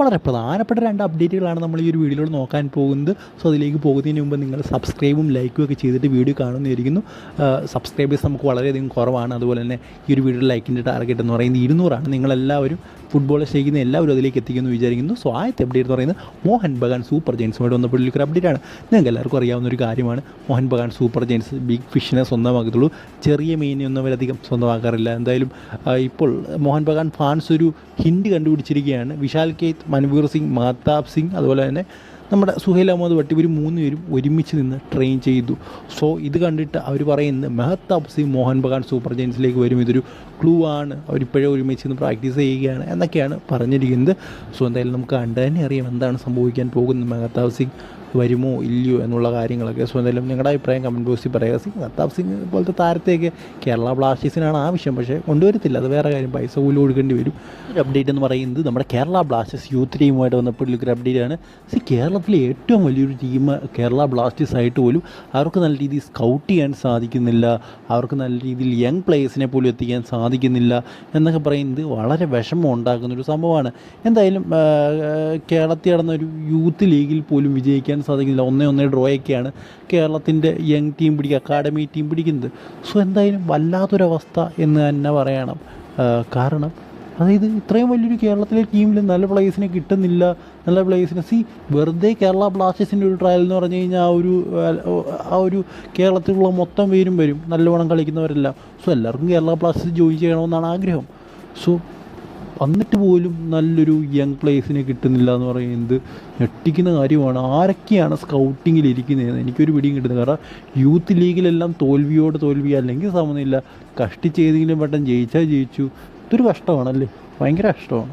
വളരെ പ്രധാനപ്പെട്ട രണ്ട് അപ്ഡേറ്റുകളാണ് നമ്മൾ ഈ ഒരു വീഡിയോയിലൂടെ നോക്കാൻ പോകുന്നത്. സോ അതിലേക്ക് പോകുന്നതിന് മുമ്പ് നിങ്ങൾ സബ്സ്ക്രൈബും ലൈക്കും ഒക്കെ ചെയ്തിട്ട് വീഡിയോ കാണുന്നതായിരിക്കുന്നു. സബ്സ്ക്രൈബേഴ്സ് നമുക്ക് വളരെയധികം കുറവാണ്. അതുപോലെ തന്നെ ഈ ഒരു വീഡിയോ ലൈക്കിന്റെ ടാർഗറ്റ് എന്ന് പറയുന്നത് ഇരുന്നൂറാണ്. നിങ്ങളെല്ലാവരും ഫുട്ബോൾ സ്നേഹിക്കുന്ന എല്ലാവരും അതിലേക്ക് എത്തിക്കുന്നു വിചാരിക്കുന്നു. സോ ആദ്യത്തെ അപ്ഡേറ്റ് എന്ന് പറയുന്നത് മോഹൻ ബഗാൻ സൂപ്പർ ജെയിൻസുമായിട്ട് വന്നപ്പോഴേക്ക് ഒരു അപ്ഡേറ്റ് ആണ്. നിങ്ങൾക്ക് എല്ലാവർക്കും അറിയാവുന്ന ഒരു കാര്യമാണ്. Mohun Bagan super giants big ഫിഷിനെ സ്വന്തമാക്കത്തുള്ളൂ. ചെറിയ മീനിനെ ഒന്നും അവരധികം സ്വന്തമാക്കാറില്ല. എന്തായാലും ഇപ്പോൾ മോഹൻ ബഗാൻ ഫാൻസ് ഒരു ഹിൻഡ് കണ്ടുപിടിച്ചിരിക്കുകയാണ്. വിശാൽ കേത്ത് മൻവീർ സിംഗ് മഹതാബ് സിംഗ് അതുപോലെ തന്നെ നമ്മുടെ സുഹൈൽ അഹമ്മദ് ഭട്ട് ഇവർ മൂന്ന് പേരും ഒരുമിച്ച് നിന്ന് ട്രെയിൻ ചെയ്തു. സോ ഇത് കണ്ടിട്ട് അവർ പറയുന്നത് മെഹത്താബ് സിംഗ് മോഹൻ ബഗാൻ സൂപ്പർ ജെൻസിലേക്ക് വരും. ഇതൊരു ക്ലൂ ആണ്. അവരിപ്പോഴേ ഒരുമിച്ച് നിന്ന് പ്രാക്ടീസ് ചെയ്യുകയാണ് എന്നൊക്കെയാണ് പറഞ്ഞിരിക്കുന്നത്. സോ എന്തായാലും നമുക്ക് കണ്ടു തന്നെ അറിയാം എന്താണ് സംഭവിക്കാൻ പോകുന്നത് മെഹത്താബ് സിംഗ്. വരുമോ ഇല്ലയോ എന്നുള്ള കാര്യങ്ങളൊക്കെ. സോ എന്തായാലും നിങ്ങളുടെ അഭിപ്രായം കമന്റ് ബോക്സിൽ പറയുക. സിംഗ് അത്താപ് സിംഗ് പോലത്തെ താരത്തെയൊക്കെ കേരള ബ്ലാസ്റ്റേഴ്സിനാണ് ആവശ്യം. പക്ഷേ കൊണ്ടുവരത്തില്ല. അത് വേറെ കാര്യം. പൈസ പോലും കൊടുക്കേണ്ടി വരും. ഒരു അപ്ഡേറ്റ് എന്ന് പറയുന്നത് നമ്മുടെ കേരള ബ്ലാസ്റ്റേഴ്സ് യൂത്ത് ടീമുമായിട്ട് വന്നപ്പോഴൊരു അപ്ഡേറ്റ് ആണ്. സി കേരളത്തിലെ ഏറ്റവും വലിയൊരു ടീം കേരള ബ്ലാസ്റ്റേഴ്സ് ആയിട്ട് പോലും അവർക്ക് നല്ല രീതിയിൽ സ്കൗട്ട് ചെയ്യാൻ സാധിക്കുന്നില്ല. അവർക്ക് നല്ല രീതിയിൽ യങ് പ്ലേയേഴ്സിനെ പോലും എത്തിക്കാൻ സാധിക്കുന്നില്ല എന്നൊക്കെ പറയുന്നത് വളരെ വിഷമം ഉണ്ടാക്കുന്ന ഒരു സംഭവമാണ്. എന്തായാലും കേരളത്തിൽ നടന്ന ഒരു യൂത്ത് ലീഗിൽ പോലും വിജയിക്കാൻ സാധിക്കുന്നില്ല ഒന്നേ ഒന്നേ ഡ്രോയൊക്കെയാണ് കേരളത്തിന്റെ യങ് ടീം പിടിക്കുക അക്കാഡമി ടീം പിടിക്കുന്നത്. സോ എന്തായാലും വല്ലാത്തൊരവസ്ഥ എന്ന് തന്നെ പറയണം. കാരണം അതായത് ഇത്രയും വലിയൊരു കേരളത്തിലെ ടീമിൽ നല്ല പ്ലേയേഴ്സിനെ കിട്ടുന്നില്ല നല്ല പ്ലേയേഴ്സിനെ സി വെറുതെ കേരള ബ്ലാസ്റ്റേഴ്സിന്റെ ഒരു ട്രയൽ എന്ന് പറഞ്ഞു കഴിഞ്ഞാൽ ആ ഒരു ആ ഒരു കേരളത്തിലുള്ള മൊത്തം പേരും വരും നല്ലവണ്ണം കളിക്കുന്നവരെല്ലാം. സോ എല്ലാവർക്കും കേരള ബ്ലാസ്റ്റേഴ്സ് ജോയിൻ ചെയ്യണമെന്നാണ് ആഗ്രഹം. സോ എന്നിട്ട് പോലും നല്ലൊരു യങ് പ്ലേയേഴ്സിനെ കിട്ടുന്നില്ല എന്ന് പറയുന്നത് ഞെട്ടിക്കുന്ന കാര്യമാണ്. ആരൊക്കെയാണ് സ്കൗട്ടിങ്ങിൽ ഇരിക്കുന്നത് എനിക്കൊരു പിടിയും കിട്ടുന്നത് കാരണം യൂത്ത് ലീഗിലെല്ലാം തോൽവിയോട് തോൽവി അല്ലെങ്കിൽ സമനില്ല കഷ്ടിച്ചേതെങ്കിലും വട്ടം ജയിച്ചാൽ ജയിച്ചു. ഇതൊരു കഷ്ടമാണല്ലേ? ഭയങ്കര കഷ്ടമാണ്.